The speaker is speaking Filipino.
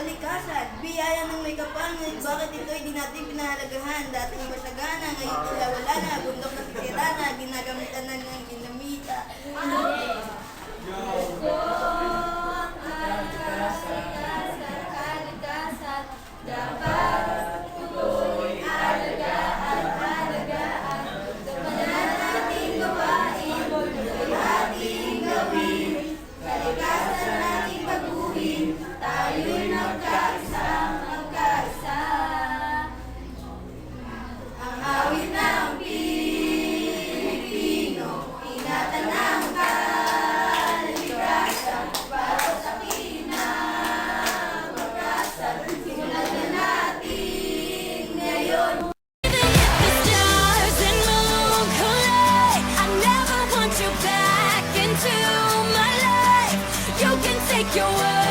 kalikasan, biyaya ng may kapal, ngunit bakit ito ay di natin pinahalagahan? Dating masagana, ngayon tila wala na, bundok na sitira na, ginagamitan na ng ginamita. Thank you tayo'y magkaisa, magkaisa. Ang awit na ng Pilipino, ingatan ang kalikasan para sa pinamagasan. Simulan na natin ngayon. Your world